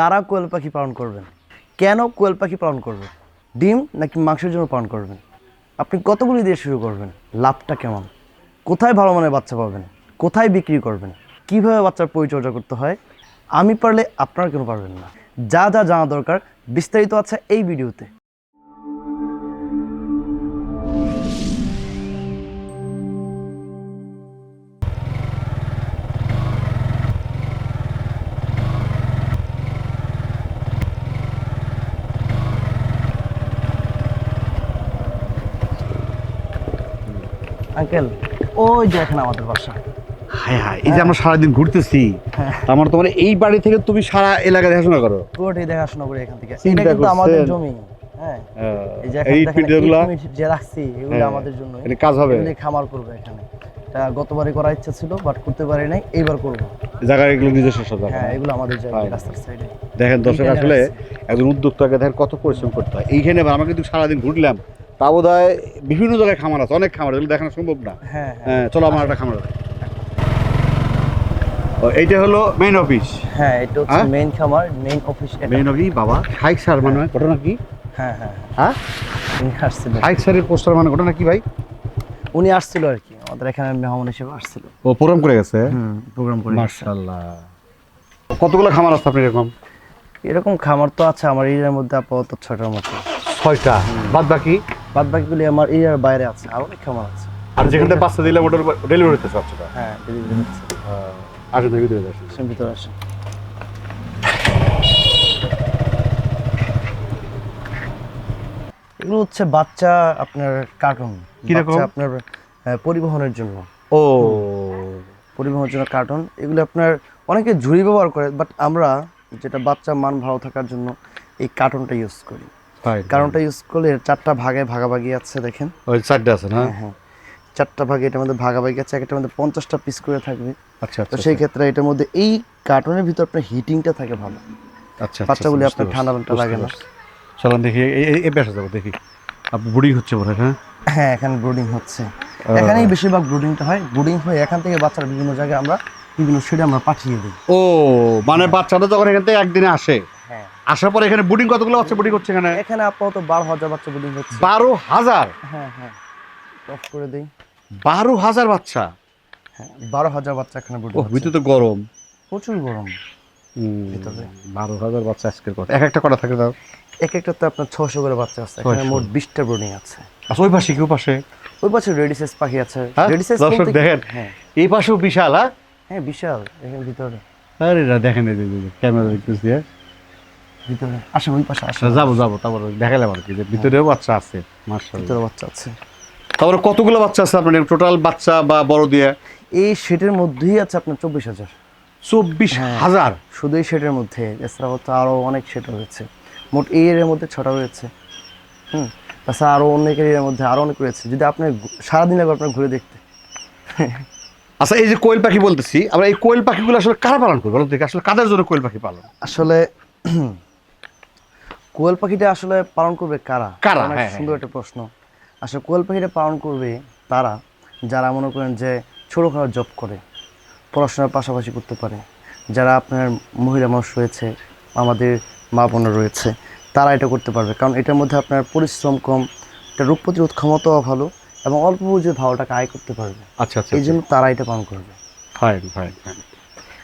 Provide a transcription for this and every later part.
কারা কোয়েল পাখি পালন করবেন? কেন কোয়েল পাখি পালন করবেন? ডিম নাকি মাংসের জন্য পালন করবেন? আপনি কতগুলি দিয়ে শুরু করবেন? লাভটা কেমন? কোথায় ভালো মানের বাচ্চা পাবেন? কোথায় বিক্রি করবেন? কীভাবে বাচ্চার পরিচর্যা করতে হয়? আমি পারলে আপনারা কেন পারবেন না? যা যা জানা দরকার বিস্তারিত আছে এই ভিডিওতে। আঙ্কেল ওই যে এখানে আমাদের বাসা। হ্যাঁ হ্যাঁ এই যে আমরা সারাদিন ঘুরতেছি আমার তোমার এই বাড়ি থেকে তুমি সারা এলাকা দেখাশোনা করো? পুরোটাই দেখাশোনা করি এখান থেকে। এটা কিন্তু আমাদের জমি হ্যাঁ। হ্যাঁ, খামার করবে এখানে। করার ইচ্ছা ছিল বাট করতে পারি নাই এইবার করব। জায়গা এগুলো নিজস্ব সব জায়গা। হ্যাঁ এগুলো আমাদের জায়গা রাস্তার সাইডে দেখেন দর্শক আসলে একজন উদ্যোক্তাকে দেখেন কত পরিশ্রম করতে হয়। এইখানে আমরা কিন্তু সারাদিন ঘুরলাম। তা বোধ হয় বিভিন্ন জায়গায় খামার আছে অনেক খামার এগুলো দেখানো সম্ভব না। হ্যাঁ হ্যাঁ। হ্যাঁ চলো আমার একটা খামার আছে। এইটা হলো মেইন অফিস হ্যাঁ এটা হচ্ছে হ্যাঁ? মেইন খামার মেইন অফিস মেইন অফিস বাবা। শাইক স্যার মানে ঘটনা কি? হ্যাঁ হ্যাঁ হ্যাঁ। শাইক স্যারের পোস্টার মানে ঘটনা কি ভাই? উনি আসছিল আর কি আমাদের এখানে মেহমান হিসেবে আসছিল। ও প্রোগ্রাম করে গেছে? হুম প্রোগ্রাম করে মার্শাল্লাহ কতগুলো খামার আছে আপনার এরকম? এরকম খামার তো আছে আমার এরিয়ার মধ্যে আপাতত ছটার মতো। ছয়টা। বাদ বাকি? বাদ বাকিগুলি আমার এরিয়ার বাইরে আছে আর অনেক খামার আছে। আর যেখান থেকে বাচ্চা দিলে ওটার ডেলিভারি বাচ্চাটা হ্যাঁ ডেলিভারি হচ্ছে আসুন ভিতরে আসুন। ভিতরে আসেন। এগুলো হচ্ছে বাচ্চা আপনার কার্টুন কীরকম? আপনার পরিবহনের জন্য। ও। পরিবহনের জন্য কার্টুন এগুলো আপনার অনেকে ঝুড়ি ব্যবহার করে বাট আমরা যেটা বাচ্চা মান ভালো থাকার জন্য এই কার্টুনটা ইউজ করি। কার্টুনটা ইউজ করলে চারটা ভাগে ভাগাভাগি আছে দেখেন। ওই চারটে আছে না? হ্যাঁ হ্যাঁ। চারটা ভাগে এটার মধ্যে ভাগাভাগি আছে একটার মধ্যে পঞ্চাশটা পিস করে থাকবে। আচ্ছা তো আচ্ছা। সেই ক্ষেত্রে এটার মধ্যে এই কার্টুনের ভিতর আপনার হিটিংটা থাকে ভালো। আচ্ছা বাচ্চাগুলি আপনার ঠান্ডা ঠান্ডা লাগে না। চলেন দেখি এই- এই- পেশা যাব দেখি। আপনি বুড়ি হচ্ছে মনে হ্যাঁ? হ্যাঁ এখানে ব্রুডিং হচ্ছে। এখানেই বেশিরভাগ ব্রুডিংটা হয়। ব্রুডিং হয়ে এখান থেকে বাচ্চারা বিভিন্ন জায়গায় আমরা বিভিন্ন শেডে আমরা পাঠিয়ে দিই। ও মানে বাচ্চাটা যখন এখান থেকে একদিনে আসে হ্যাঁ। আসার পরে এখানে বুডিং কতগুলো বাচ্চা বুডিং করছে এখানে? এখানে আপাতত বারো হাজার বাচ্চা ব্রুডিং হচ্ছে। বারো হাজার? হ্যাঁ হ্যাঁ। অফ করে দিই। বারো হাজার বাচ্চা? হ্যাঁ বারো হাজার বাচ্চা এখানে ব্রুডিং ও ভিতরে তো গরম। প্রচুর গরম। ভিতরে। বারো হাজার বাচ্চা আজকের কথা। এক একটা কটা থাকে এক একটাতে আপনার ছশো করে বাচ্চা আছে। এখানে মোট বিশটা ব্রুডিং আছে। আচ্ছা ওই পাশে কেউ পাশে? ওই পাশে রেডিসেস পাখি আছে। হ্যাঁ? রেডিসেস দর্শক দেখেন। হ্যাঁ। এই পাশেও বিশাল হ্যাঁ? হ্যাঁ বিশাল। এখানে ভিতরে। আরে দেখেন ক্যামেরা দেখতেছি হ্যাঁ ভিতরে। আসেন ওই পাশে আচ্ছা, যাব যাব তারপর দেখালাম আর কি যে ভিতরেও বাচ্চা আছে মার্শাল ভিতরে বাচ্চা আছে। তারপরে কতগুলো বাচ্চা আছে আপনার টোটাল বাচ্চা বা বড় দিয়ে? এই শেডের মধ্যেই আছে আপনার চব্বিশ হাজার। চব্বিশ হ্যাঁ। হাজার? শুধু এই শেডের মধ্যে। এছাড়াও তো আরও অনেক শেড রয়েছে। মোট এই এরিয়ার মধ্যে ছটা রয়েছে। হুম তাছাড়া আরও অনেক এরিয়ার মধ্যে আরও অনেক রয়েছে। যদি আপনি সারাদিন লাগবে আপনার ঘুরে দেখতে। আচ্ছা এই যে কোয়েল পাখি বলতেছি আমরা এই কোয়েল পাখিগুলো আসলে কারা পালন করব আসলে কাদের জন্য কোয়েল পাখি পালন? আসলে কোয়েল পাখিটা আসলে পালন করবে কারা? কারা? হ্যাঁ, হ্যাঁ, সুন্দর একটা প্রশ্ন। আসলে কোয়েল পাখিটা পালন করবে তারা যারা মনে করেন যে ছোটোখাটো জব করে পড়াশোনার পাশাপাশি করতে পারে। যারা আপনার মহিলা মানুষ রয়েছে আমাদের মা বোনের রয়েছে তারা এটা করতে পারবে। কারণ এটার মধ্যে আপনার পরিশ্রম কম এটা রোগ প্রতিরোধ ক্ষমতাও ভালো এবং অল্প পুঁজিতে ভালো টাকা আয় করতে পারবে। আচ্ছা আচ্ছা এই জন্য তারা এটা পালন করবে। ফাইন ফাইন ফাইন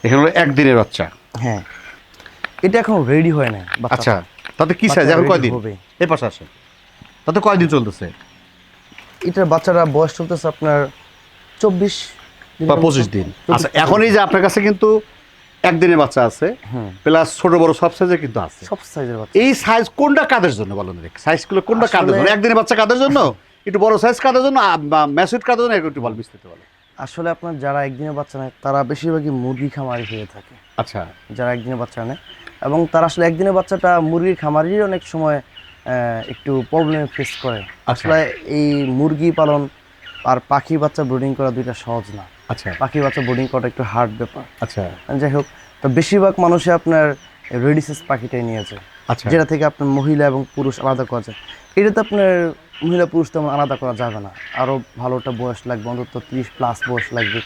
এখানে হলো একদিনের বাচ্চা। হ্যাঁ। এটা এখন রেডি হয় না। আচ্ছা। তাতে কি সাইজ? এখন কয়দিন? হবে। এই পাশে আসে তাতে কয়দিন চলতেছে? এটার বাচ্চারা বয়স চলতেছে আপনার চব্বিশ বা পঁচিশ দিন। আচ্ছা এখন এই যে আপনার কাছে কিন্তু একদিনের বাচ্চা আছে প্লাস ছোট বড় সব সাইজে কিন্তু আছে। সব সাইজের বাচ্চা। এই সাইজ কোনটা কাদের জন্য বলুন দেখি। সাইজগুলো কোনটা কাদের জন্য? একদিনের বাচ্চা কাদের জন্য? একটু বড় সাইজ কাদের জন্য? ম্যাসুইট কাদের জন্য? একটু বল বিস্তারিত বলো আসলে আপনার যারা একদিনের বাচ্চা নেয় তারা বেশিরভাগই মুরগি খামারি হয়ে থাকে। আচ্ছা। যারা একদিনের বাচ্চা নেয় এবং তারা আসলে একদিনের বাচ্চাটা মুরগির খামারিরই অনেক সময় একটু প্রবলেম ফেস করে। আচ্ছা। আসলে এই মুরগি পালন আর পাখি বাচ্চা ব্রিডিং করা দুইটা সহজ না। আচ্ছা। পাখি বাচ্চা ব্রিডিং করাটা একটু হার্ড ব্যাপার। আচ্ছা। যাই হোক তো বেশিরভাগ মানুষে আপনার রেডিসেস পাখিটাই নিয়েছে। আচ্ছা। যেটা থেকে আপনার মহিলা এবং পুরুষ আলাদা করা যায়। এটা তো আপনার মহিলা পুরুষ তেমন আলাদা করা যাবে না। আরও ভালোটা বয়স লাগবে অন্তত ত্রিশ প্লাস বয়স লাগবে।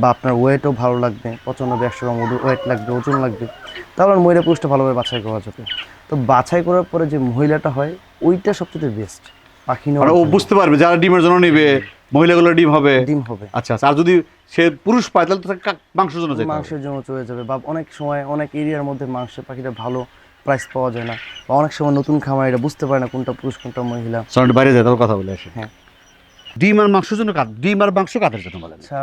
বা আপনার ওয়েটও ভালো লাগবে পঁচানব্বই একশো গ্রাম ওয়েট লাগবে ওজন লাগবে তাহলে মহিলা পুরুষটা ভালোভাবে বাছাই করা যাবে। তো বাছাই করার পরে যে মহিলাটা হয় ওইটা সবচেয়ে বেস্ট পাখি মানে ও বুঝতে পারবে যারা ডিমের জন্য নেবে মহিলাগুলো ডিম হবে। ডিম হবে। আচ্ছা আচ্ছা আর যদি সে পুরুষ পায় তাহলে তো মাংসের জন্য মাংসের জন্য চলে যাবে বা অনেক সময় অনেক এরিয়ার মধ্যে মাংসের পাখিটা ভালো প্রাইস পাওয়া যায় না বা অনেক সময় নতুন খামার এটা বুঝতে পারে না কোনটা পুরুষ কোনটা মহিলা। বাইরে যায় তারপর কথা বলে আসে। হ্যাঁ। ডিম আর মাংসের জন্য ডিম আর মাংস কাদের জন্য বলে আচ্ছা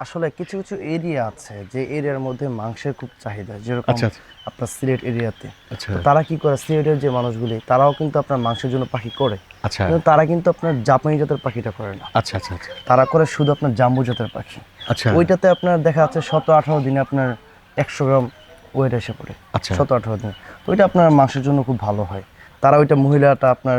আসলে কিছু কিছু এরিয়া আছে যে এরিয়ার মধ্যে মাংসের খুব চাহিদা যেরকম আচ্ছা আচ্ছা। আপনার সিলেট এরিয়াতে আচ্ছা। তারা কি করে সিলেটের যে মানুষগুলি তারাও কিন্তু আপনার মাংসের জন্য পাখি করে। আচ্ছা। কিন্তু তারা কিন্তু আপনার জাপানি জাতের পাখিটা করে না। আচ্ছা আচ্ছা তারা করে শুধু আপনার জাম্বু জাতের পাখি। আচ্ছা। ওইটাতে আপনার দেখা যাচ্ছে সতেরো আঠারো দিনে আপনার একশো গ্রাম ওয়েট এসে পড়ে। আচ্ছা। সতেরো আঠারো দিনে। তো ওইটা আপনার মাংসের জন্য খুব ভালো হয়। তারা ওইটা মহিলাটা আপনার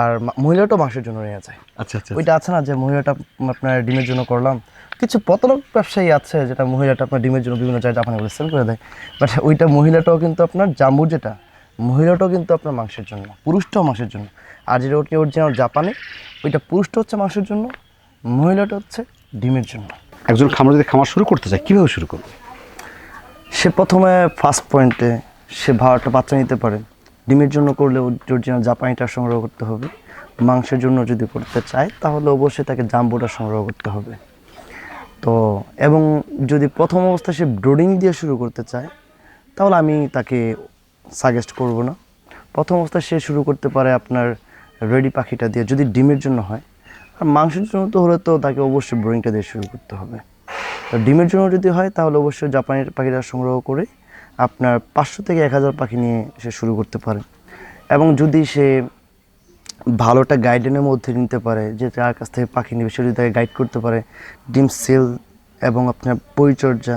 আর মহিলাটাও মাংসের জন্য নিয়ে যায়। আচ্ছা আচ্ছা ওইটা আছে না যে মহিলাটা আপনার ডিমের জন্য করলাম। কিছু প্রতারক ব্যবসায়ী আছে যেটা মহিলাটা আপনার ডিমের জন্য বিভিন্ন জায়গায় জাপানি সেল করে দেয়। বাট ওইটা মহিলাটাও কিন্তু আপনার জাম্বুর যেটা মহিলাটাও কিন্তু আপনার মাংসের জন্য পুরুষটাও মাংসের জন্য। আর যেটা ওটি অরিজিনাল জাপানে ওইটা পুরুষটা হচ্ছে মাংসের জন্য মহিলাটা হচ্ছে ডিমের জন্য। একজন খামার যদি খামার শুরু করতে চায় কীভাবে শুরু করবে? সে প্রথমে ফার্স্ট পয়েন্টে সে ভাড়াটা বাচ্চা নিতে পারে। ডিমের জন্য করলে অরিজিনাল জাপানিটা সংগ্রহ করতে হবে। মাংসের জন্য যদি করতে চায়, তাহলে অবশ্যই তাকে জাম্বোটা সংগ্রহ করতে হবে। তো, এবং যদি প্রথম অবস্থায় সে ব্রোডিং দিয়ে শুরু করতে চায়, তাহলে আমি তাকে সাজেস্ট করব না। প্রথম অবস্থায় সে শুরু করতে পারে আপনার রেডি পাখিটা দিয়ে, যদি ডিমের জন্য হয়। আর মাংসের জন্য তো হলে তো তাকে অবশ্যই ব্রোডিংটা দিয়ে শুরু করতে হবে। তো ডিমের জন্য যদি হয়, তাহলে অবশ্যই জাপানের পাখিটা সংগ্রহ করে আপনার পাঁচশো থেকে এক হাজার পাখি নিয়ে সে শুরু করতে পারে। এবং যদি সে ভালোটা গাইডেনের মধ্যে নিতে পারে যে তার কাছ থেকে পাখি নেবে সে যদি তাকে গাইড করতে পারে ডিম সেল এবং আপনার পরিচর্যা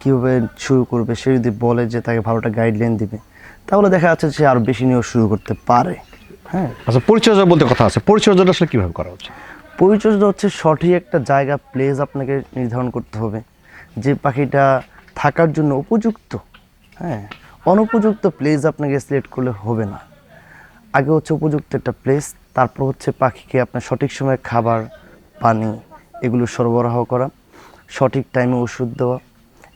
কীভাবে শুরু করবে সে যদি বলে যে তাকে ভালোটা গাইডলাইন দিবে তাহলে দেখা যাচ্ছে সে আরও বেশি নিয়েও শুরু করতে পারে। হ্যাঁ। আচ্ছা পরিচর্যা বলতে কথা আছে। পরিচর্যাটা আসলে কীভাবে করা উচিত? পরিচর্যা হচ্ছে সঠিক একটা জায়গা প্লেস আপনাকে নির্ধারণ করতে হবে। যে পাখিটা থাকার জন্য উপযুক্ত হ্যাঁ অনুপযুক্ত প্লেস আপনাকে সিলেক্ট করলে হবে না। আগে হচ্ছে উপযুক্ত একটা প্লেস তারপর হচ্ছে পাখিকে আপনার সঠিক সময়ে খাবার, পানি এগুলো সরবরাহ করা, সঠিক টাইমে ওষুধ দেওয়া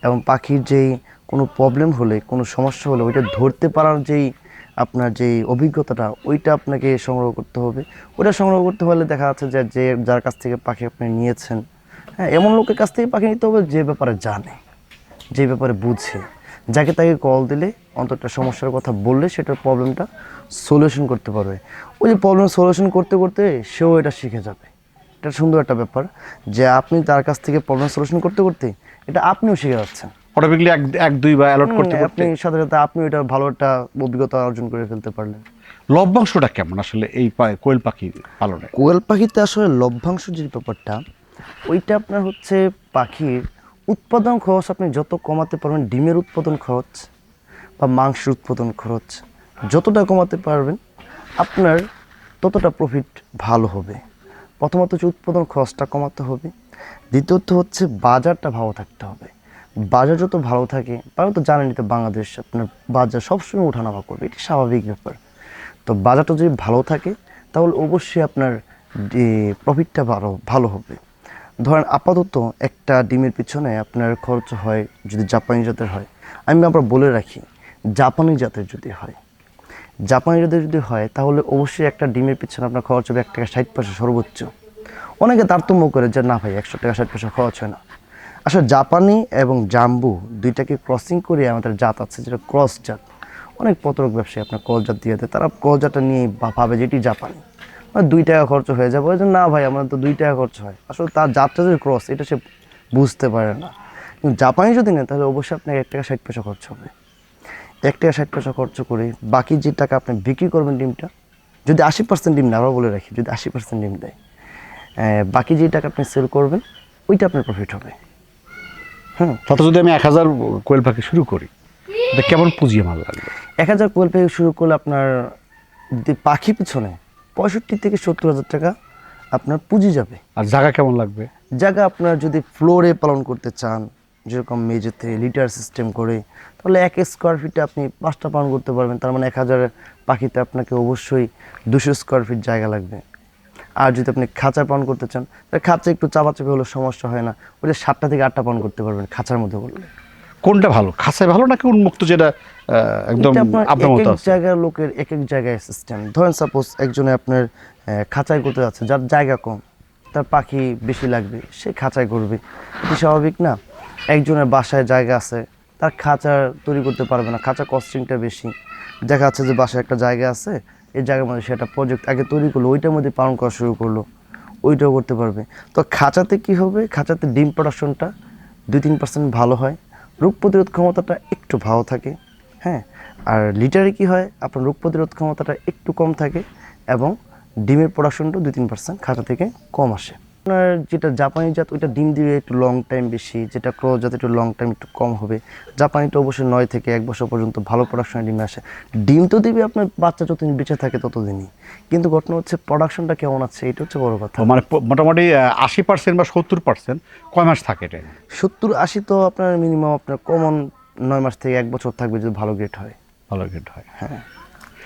এবং পাখির যেই কোনো প্রবলেম হলে, কোনো সমস্যা হলে ওইটা ধরতে পারার যেই আপনার যেই অভিজ্ঞতাটা, ওইটা আপনাকে সংগ্রহ করতে হবে। ওইটা সংগ্রহ করতে হলে দেখা যাচ্ছে যে যে যার কাছ থেকে পাখি আপনি নিয়েছেন হ্যাঁ এমন লোকের কাছ থেকে পাখি নিতে হবে যে ব্যাপারে জানে, যে ব্যাপারে বুঝে। যাকে তাকে কল দিলে অন্তত একটা সমস্যার কথা বললে সেটার প্রবলেমটা সলিউশন করতে পারবে। ওই যে প্রবলেম সলিউশন করতে করতে সেও এটা শিখে যাবে। এটা সুন্দর একটা ব্যাপার যে আপনি তার কাছ থেকে প্রবলেম সলিউশন করতে করতে এটা আপনিও শিখে যাচ্ছেন। অটোমেটিকলি এক এক দুই বা অ্যালট করতে আপনি সাথে সাথে আপনি এটা ভালো একটা অভিজ্ঞতা অর্জন করে ফেলতে পারলেন। লভ্যাংশটা কেমন আসলে এই কোয়েল পাখি পালনে? কোয়েল পাখিতে আসলে লভ্যাংশ যে ব্যাপারটা ওইটা আপনার হচ্ছে পাখির উৎপাদন খরচ আপনি যত কমাতে পারবেন, ডিমের উৎপাদন খরচ বা মাংসের উৎপাদন খরচ যতটা কমাতে পারবেন, আপনার ততটা প্রফিট ভালো হবে। প্রথমত হচ্ছে উৎপাদন খরচটা কমাতে হবে। দ্বিতীয়ত হচ্ছে বাজারটা ভালো থাকতে হবে। বাজার যত ভালো থাকে তাহলে তো জানেনই তো বাংলাদেশ, আপনার বাজার সবসময় ওঠানামা করবে, এটি স্বাভাবিক ব্যাপার। তো বাজারটা যদি ভালো থাকে, তাহলে অবশ্যই আপনার প্রফিটটা ভালো ভালো হবে। ধরেন আপাতত একটা ডিমের পিছনে আপনার খরচ হয়, যদি জাপানি জাতের হয়, আমি আবার বলে রাখি, জাপানি জাতের যদি হয়, জাপানি জাতের যদি হয়, তাহলে অবশ্যই একটা ডিমের পিছনে আপনার খরচ হবে এক টাকা ষাট পয়সা সর্বোচ্চ। অনেকে তারতম্য করে যে, না ভাই, একশো টাকা ষাট পয়সা খরচ হয় না। আসলে জাপানি এবং জাম্বু দুইটাকে ক্রসিং করে আমাদের জাত আছে, যেটা ক্রস জাত। অনেক প্রতারক ব্যবসায়ী আপনার কল জাত দিয়ে দেয়, তারা কল জাতটা নিয়ে ভাবে যে এটি জাপানি। দুই টাকা খরচ হয়ে যাবে। ওই না ভাই আমার তো দুই টাকা খরচ হয়। আসলে তার জাতটা যে ক্রস এটা সে বুঝতে পারে না। কিন্তু জাপানি যদি নেন তাহলে অবশ্যই আপনাকে এক টাকা ষাট পয়সা খরচ হবে। এক টাকা ষাট পয়সা খরচ করে বাকি যে টাকা আপনি বিক্রি করবেন ডিমটা যদি আশি পার্সেন্ট ডিম না আবার বলে রাখি যদি আশি পার্সেন্ট ডিম দেয় বাকি যে টাকা আপনি সেল করবেন ওইটা আপনার প্রফিট হবে। হ্যাঁ তাতে যদি আমি এক হাজার কোয়েল পাখি শুরু করি কেমন পুঁজি আমার লাগবে? এক হাজার কোয়েল পাখি শুরু করলে আপনার যদি পাখি পিছনে পঁয়ষট্টি থেকে সত্তর হাজার টাকা আপনার পুঁজি যাবে। আর জায়গা কেমন লাগবে? জায়গা আপনার যদি ফ্লোরে পালন করতে চান যেরকম মেঝেতে লিটার সিস্টেম করে তাহলে এক স্কোয়ার ফিটে আপনি পাঁচটা পালন করতে পারবেন। তার মানে এক হাজার পাখিতে আপনাকে অবশ্যই দুশো স্কোয়ার ফিট জায়গা লাগবে। আর যদি আপনি খাঁচা পালন করতে চান তাহলে খাঁচা একটু চাপাচাপি হলে সমস্যা হয় না। ওটা সাতটা থেকে আটটা পালন করতে পারবেন খাঁচার মধ্যে করলে কোনটা ভালো? খাসায় ভালো নাকি উন্মুক্ত যেটা একদম আপনার মতো এক জায়গার লোকের এক এক জায়গায় সিস্টেম ধরেন সাপোজ একজনে আপনার খাঁচায় করতে যাচ্ছে যার জায়গা কম তার পাখি বেশি লাগবে সে খাঁচায় করবে এটি স্বাভাবিক না? একজনের বাসায় জায়গা আছে তার খাঁচা তৈরি করতে পারবে না খাঁচা কস্টিংটা বেশি। দেখা যাচ্ছে যে বাসায় একটা জায়গা আছে এই জায়গার মধ্যে সেটা প্রজেক্ট আগে তৈরি করল ওইটার মধ্যে পালন করা শুরু করল ওইটাও করতে পারবে। তো খাঁচাতে কি হবে? খাঁচাতে ডিম প্রোডাকশনটা দুই তিন পার্সেন্ট ভালো হয় রোগ প্রতিরোধ ক্ষমতাটা একটু ভালো থাকে হ্যাঁ? আর লিটারে কি হয়? আপনার রোগ প্রতিরোধ ক্ষমতাটা একটু কম থাকে এবং ডিমের প্রোডাকশনটা দু তিন পার্সেন্ট খাঁচা থেকে কম আসে। আপনার যেটা জাপানি জাত ওইটা ডিম দিবে একটু লং টাইম বেশি যেটা ক্রস জাত একটু লং টাইম একটু কম হবে। জাপানিটা অবশ্যই নয় থেকে এক বছর পর্যন্ত ভালো প্রোডাকশনের ডিম আসে। ডিম তো দিবে আপনার বাচ্চা যতদিন বেঁচে থাকে ততদিনই। কিন্তু ঘটনা হচ্ছে প্রোডাকশনটা কেমন আছে এটা হচ্ছে বড় কথা। মানে মোটামুটি আশি পার্সেন্ট বা সত্তর পার্সেন্ট কয় মাস থাকে এটা? সত্তর আশি তো আপনার মিনিমাম আপনার কমন নয় মাস থেকে এক বছর থাকবে যদি ভালো গ্রেড হয়। ভালো গ্রেড হয়। হ্যাঁ।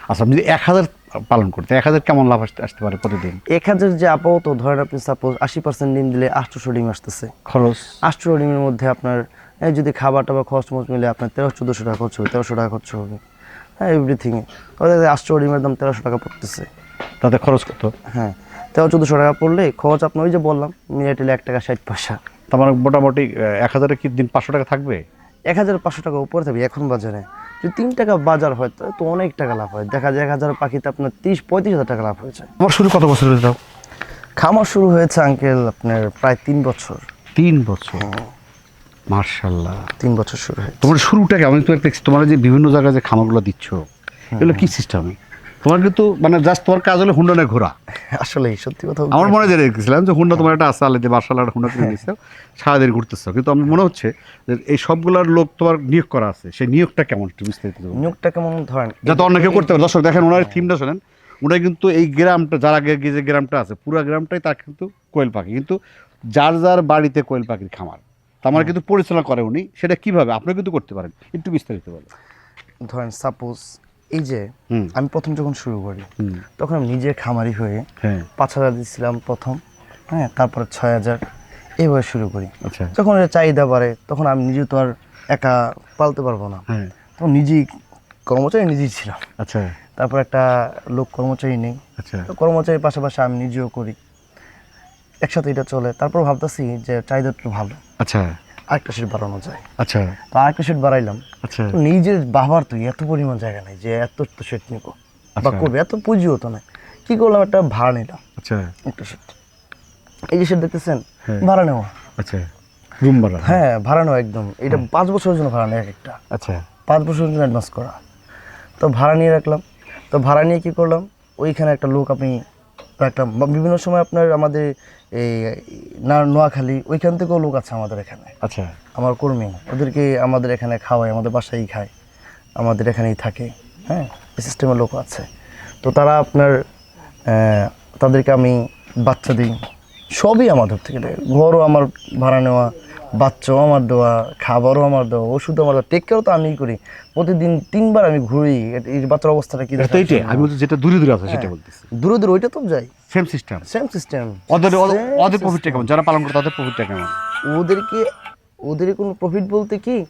আচ্ছা আপনি যদি এক হাজার পালন করতে? এক হাজার কেমন লাভ আসতে পারে প্রতিদিন? এক হাজার যে আপাতত ধরেন আপনি সাপোজ আশি পার্সেন্ট ডিম দিলে আটশোশো ডিম আসতেছে। খরচ? আটশো ডিমের মধ্যে আপনার যদি খাবার টাবার খরচ মরচ মিলে আপনার তেরোশো চোদ্দোশো টাকা খরচ হবে তেরোশো টাকা খরচ হবে। হ্যাঁ এভরিথিংয়ে আটশো ডিমের দাম তেরোশো টাকা পড়তেছে। তাতে খরচ কত? হ্যাঁ তেরো চোদ্দোশো টাকা পড়লে খরচ আপনার ওই যে বললাম মিনিটেলে এক টাকা ষাট পয়সা। তার মানে মোটামুটি এক হাজারে কি দিন পাঁচশো টাকা থাকবে? এক হাজার পাঁচশো টাকা উপরে থাকবে এখন বাজারে। যদি তিন টাকা বাজার হয় তো অনেক টাকা লাভ হয়। দেখা যায় এক হাজার পাখিতে আপনার তিরিশ পঁয়ত্রিশ হাজার টাকা লাভ হয়েছে। আমার শুরু কত বছর হয়ে যাও খামার শুরু হয়েছে আঙ্কেল আপনার প্রায় তিন বছর। তিন বছর? মার্শাল্লাহ। তিন বছর শুরু হয় তোমার শুরুটা কেমন? তো একটা তোমার যে বিভিন্ন জায়গায় যে খামারগুলো দিচ্ছ এগুলো কি সিস্টেমে তোমার কিন্তু মানে জাস্ট তোমার কাজ হলো হুন্ডনে ঘোরা। আসলে সত্যি কথা আমার মনে যে রেখেছিলাম যে হুন্ডা তোমার একটা আছে আলাদা একটা হুন্ডা কিনে দিচ্ছ সারাদিন ঘুরতেছো। কিন্তু আমার মনে হচ্ছে যে এই সবগুলোর লোক তোমার নিয়োগ করা আছে। সেই নিয়োগটা কেমন একটু বিস্তারিত নিয়োগটা কেমন ধরেন? যাতে অন্য কেউ করতে পারে। দর্শক দেখেন ওনার থিমটা শোনেন ওনার কিন্তু এই গ্রামটা যার আগে যে গ্রামটা আছে পুরো গ্রামটাই তার কিন্তু কোয়েল পাখি। কিন্তু যার যার বাড়িতে কোয়েল পাখির খামার তার মানে কিন্তু পরিচালনা করে উনি। সেটা কীভাবে? আপনি কিন্তু করতে পারেন। একটু বিস্তারিত বলেন ধরেন সাপোজ এই যে আমি প্রথম যখন শুরু করি তখন আমি নিজে খামারি হয়ে হ্যাঁ। পাঁচ হাজার দিচ্ছিলাম প্রথম হ্যাঁ তারপরে ছয় হাজার এইভাবে শুরু করি। আচ্ছা। যখন এটা চাহিদা বাড়ে তখন আমি নিজে তো আর একা পালতে পারব না। হ্যাঁ। তখন নিজেই কর্মচারী নিজেই ছিলাম। আচ্ছা। তারপর একটা লোক কর্মচারী নেই। আচ্ছা। তো কর্মচারীর পাশাপাশি আমি নিজেও করি। একসাথে এটা চলে। তারপর ভাবতেছি যে চাহিদা একটু ভালো। আচ্ছা। আরেকটা সিট বাড়ানো যায়। আচ্ছা। তো আরেকটা সিট বাড়াইলাম। আচ্ছা। নিজের বাবার তো এত পরিমাণ জায়গা নেই যে এত তো সেট নিব। বা আচ্ছা। করবে এত পুঁজিও তো নাই কি করলাম একটা ভাড়া নিলাম। আচ্ছা। একটা সেট এই যে সেট দেখতেছেন হ্যাঁ। ভাড়া নেওয়া। আচ্ছা। রুম ভাড়া। হ্যাঁ ভাড়া নেওয়া একদম। এটা পাঁচ বছরের জন্য ভাড়া নেয় একটা। আচ্ছা। পাঁচ বছরের জন্য অ্যাডভান্স করা। তো ভাড়া নিয়ে রাখলাম। তো ভাড়া নিয়ে কি করলাম? ওইখানে একটা লোক আপনি রাখলাম বা বিভিন্ন সময় আপনার আমাদের এই না নোয়াখালী ওইখান থেকেও লোক আছে আমাদের এখানে। আচ্ছা। আমার কর্মী। ওদেরকে আমাদের এখানে খাওয়ায় আমাদের বাসায় খায়। আমাদের এখানেই থাকে হ্যাঁ? সিস্টেমের লোক আছে। তো তারা আপনার তাদেরকে আমি বাচ্চা দিই। সবই আমার ধর থেকে দেয়। ঘরও আমার ভাড়া নেওয়া বাচ্চাও আমার দেওয়া খাবারও আমার দেওয়া ওষুধ আমার দেওয়া টেক কেয়ারও তো আমিই করি। প্রতিদিন তিনবার আমি ঘুরি এই বাচ্চার অবস্থাটা কি এইটাই আমি বলছি যেটা দূরে দূরে আছে সেটা বলতেছি। দূরে দূরে ওইটা তো যাই। সেম সিস্টেম সেম সিস্টেম ওদের- ওদের প্রফিটটা কেমন? যারা পালন করে তাদের প্রফিটটা কেমন? ওদেরকে ওদের কোনো প্রফিট বলতে কি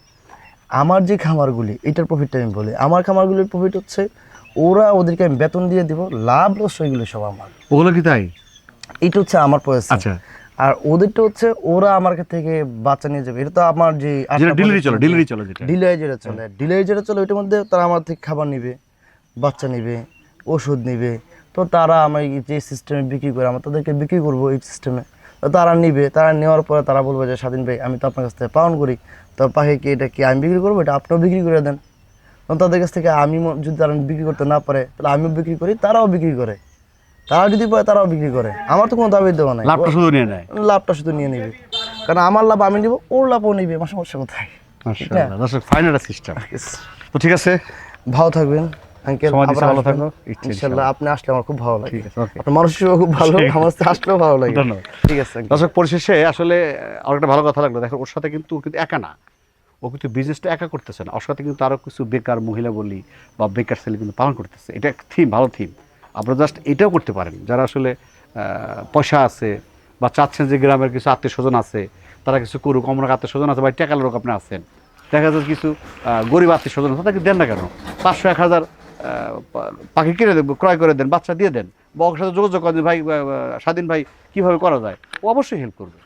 আমার যে খামারগুলি এটার প্রফিটটা আমি বলি। আমার খামারগুলির প্রফিট হচ্ছে ওরা ওদেরকে আমি বেতন দিয়ে দিব লাভ লস ওইগুলো সব আমার। ওগুলো কি তাই? এটা হচ্ছে আমার পয়সা আচ্ছা। আর ওদেরটা হচ্ছে ওরা আমার কাছ থেকে বাচ্চা নিয়ে যাবে। এটা তো আমার যে যেটা ডেলিভারি চলে ডেলিভারি চলে যেটা। ডিলে যেটা চলে। ডিলে যেটা চলে ওইটার মধ্যে তারা আমার থেকে খাবার নিবে বাচ্চা নিবে ওষুধ নিবে। তো তারা আমার যে সিস্টেমে বিক্রি করে আমরা তাদেরকে বিক্রি করব এই সিস্টেমে তো তারা নিবে তারা নেওয়ার পরে তারা বলবে যে স্বাধীন ভাই আমি তো আপনার কাছ থেকে পালন করি। তো পাখি কি এটা কি আমি বিক্রি করব? এটা আপনিও বিক্রি করে দেন। তখন তাদের কাছ থেকে আমি যদি তারা বিক্রি করতে না পারে তাহলে আমিও বিক্রি করি তারাও বিক্রি করে। তারা যদি পায় তারাও বিক্রি করে। আমার তো কোনো দাবি দেওয়া নাই। লাভটা শুধু নিয়ে নেয়। লাভটা শুধু নিয়ে নিবে। কারণ আমার লাভ আমি নিব ওর লাভও নিবে আমার সমস্যা কোথায়? মাশাআল্লাহ। দর্শক ফাইন সিস্টেম তো ঠিক আছে। ভালো থাকবেন আঙ্কেল ভালো। ইনশাআল্লাহ। আপনি আসলে আমার খুব ভালো লাগে। আপনার মানুষ খুব ভালো আমার আসলেও ভালো লাগে। ধন্যবাদ। ঠিক আছে। দর্শক পরিশেষে আসলে আর একটা ভালো কথা লাগল। দেখো ওর সাথে কিন্তু কিন্তু একা না। ও কিন্তু বিজনেসটা একা করতেছে না। ওর সাথে কিন্তু আরও কিছু বেকার মহিলা বলি বা বেকার ছেলে কিন্তু পালন করতেছে। এটা থিম ভালো থিম আপনারা জাস্ট এটাও করতে পারেন। যারা আসলে পয়সা আছে বা চাচ্ছেন যে গ্রামের কিছু আত্মীয় স্বজন আছে, তারা কিছু করুক অমন আত্মীয় স্বজন আছে বা টেকার লোক আপনি আছেন, দেখা যাচ্ছে কিছু গরিব আত্মীয় স্বজন আছে, তাদেরকে দেন না কেন? পাঁচশো, এক হাজার পাখি কিনে দেন, ক্রয় করে দেন, বাচ্চা দিয়ে দেন, বা ওর সাথে যোগাযোগ করেন ভাই স্বাধীন ভাই, কীভাবে করা যায়? ও অবশ্যই হেল্প করবে।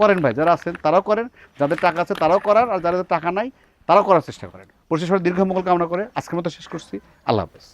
করেন ভাই, যারা আছেন তারাও করেন, যাদের টাকা আছে তারাও করার, আর যাদের টাকা নাই তারাও করার চেষ্টা করেন। পরিশেষে দীর্ঘ মঙ্গল কামনা করে আজকের মতো শেষ করছি। আল্লাহ হাফেজ।